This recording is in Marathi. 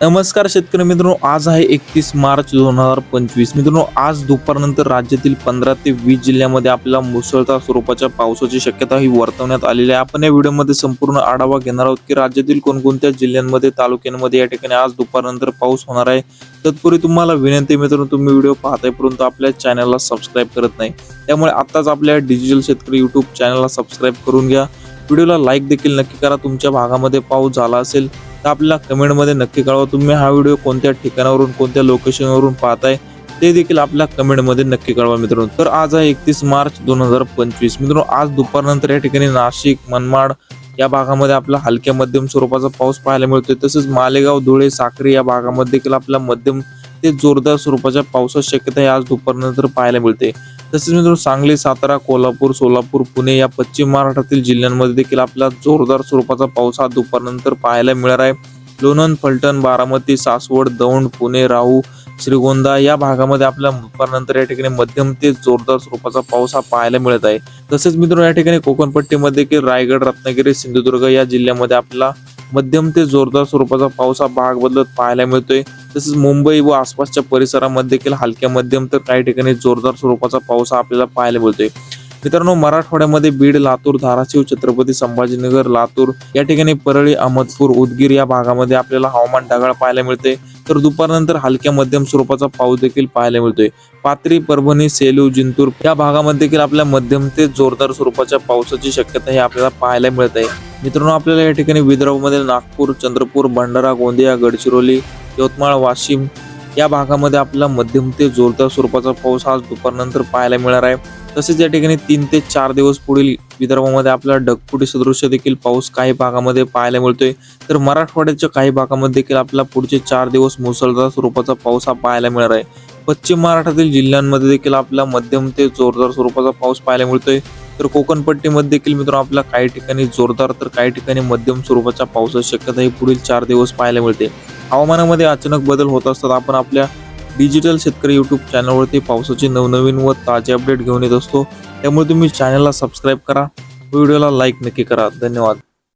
नमस्कार शेतकरी मित्रांनो आज आहे एकतीस मार्च दोन हजार पंचवीस. मित्रांनो आज दुपारनंतर राज्यातील पंधरा ते वीस जिल्ह्यामध्ये आपल्याला मुसळधार स्वरूपाच्या पावसाची शक्यता ही वर्तवण्यात आलेली आहे. आपण या व्हिडिओमध्ये संपूर्ण आढावा घेणार आहोत की राज्यातील कोणकोणत्या जिल्ह्यांमध्ये तालुक्यांमध्ये या ठिकाणी आज दुपारनंतर पाऊस होणार आहे. तत्पूर्वी तुम्हाला विनंती मित्रांनो तुम्ही व्हिडिओ पाहताय परंतु आपल्या चॅनलला सबस्क्राईब करत नाही. त्यामुळे आत्ताच आपल्या डिजिटल शेतकरी युट्यूब चॅनलला सबस्क्राईब करून घ्या. व्हिडिओला लाईक देखील नक्की करा. तुमच्या भागामध्ये पाऊस झाला असेल तर आपल्याला कमेंटमध्ये नक्की कळवा. तुम्ही हा व्हिडिओ कोणत्या ठिकाणावरून कोणत्या लोकेशनवरून पाहताय ते देखील आपल्या कमेंटमध्ये नक्की कळवा मित्रांनो. तर आज आहे एकतीस मार्च दोन हजार पंचवीस. मित्रांनो आज दुपारनंतर या ठिकाणी नाशिक मनमाड या भागामध्ये आपला हलक्या मध्यम स्वरूपाचा पाऊस पाहायला मिळतोय. तसेच मालेगाव धुळे साक्री या भागामध्ये देखील आपला मध्यम ते जोरदार स्वरूपाच्या पावसाची शक्यता आज दुपारनंतर पाहायला मिळते. तसेच मित्रांनो सांगली सातारा कोल्हापूर सोलापूर पुणे या पश्चिम महाराष्ट्रातील जिल्ह्यांमध्ये देखील आपला जोरदार स्वरूपाचा पाऊस हा दुपारनंतर पाहायला मिळणार आहे. लोणंद फलटण बारामती सासवड दौंड पुणे राहू श्रीगोंदा या भागामध्ये आपल्या दुपारनंतर या ठिकाणी मध्यम ते जोरदार स्वरूपाचा पाऊस हा पाहायला मिळत आहे. तसेच मित्रांनो या ठिकाणी कोकणपट्टीमध्ये देखील रायगड रत्नागिरी सिंधुदुर्ग या जिल्ह्यामध्ये आपला मध्यम ते जोरदार स्वरूपाचा पाऊस हा भाग बदलत पाहायला मिळतोय. तसेच मुंबई व आसपासच्या परिसरामध्ये देखील हलक्या मध्यम तर काही ठिकाणी जोरदार स्वरूपाचा पाऊस हा आपल्याला पाहायला मिळतोय. मित्रांनो मराठवाड्यामध्ये बीड लातूर धाराशिव छत्रपती संभाजीनगर लातूर या ठिकाणी परळी अहमदपूर उदगीर या भागामध्ये आपल्याला हवामान ढगाळ पाहायला मिळते तर दुपारनंतर हलक्या मध्यम स्वरूपाचा पाऊस देखील पाहायला मिळतोय. पात्री परभणी सेलू जिंतूर या भागामध्ये देखील आपल्या मध्यम ते जोरदार स्वरूपाच्या पावसाची शक्यता ही आपल्याला पाहायला मिळत आहे. मित्रांनो आपल्याला या ठिकाणी विदर्भामध्ये नागपूर चंद्रपूर भंडारा गोंदिया गडचिरोली यवतमाळ वाशिम या भागामध्ये आपला मध्यम ते जोरदार स्वरूपाचा पाऊस आज दुपारनंतर पाहायला मिळणार आहे. तसेच या ठिकाणी तीन ते चार दिवस पुढील विदर्भामध्ये आपल्याला ढगफुटी सदृश्य देखील पाऊस काही भागामध्ये पाहायला मिळतोय. तर मराठवाड्याच्या काही भागामध्ये देखील आपल्याला पुढचे चार दिवस मुसळधार स्वरूपाचा पाऊस हा पाहायला मिळणार आहे. पश्चिम महाराष्ट्रातील जिल्ह्यांमध्ये देखील आपल्याला मध्यम ते जोरदार स्वरूपाचा पाऊस पाहायला मिळतोय. तर कोकणपट्टीमध्ये देखील मित्रांनो आपल्या काही ठिकाणी जोरदार तर काही ठिकाणी मध्यम स्वरूपाच्या पावसाची शक्यता ही पुढील चार दिवस पाहायला मिळते. हवामानामध्ये अचानक बदल होत असतात. आपण आपल्या डिजिटल शेतकरी यूट्यूब चॅनलवरती पावसाचे नवनवीन व ताजे अपडेट घेऊन येत असतो. त्यामुळे तुम्ही चॅनलला सबस्क्राईब करा. व्हिडिओला लाईक नक्की करा. धन्यवाद.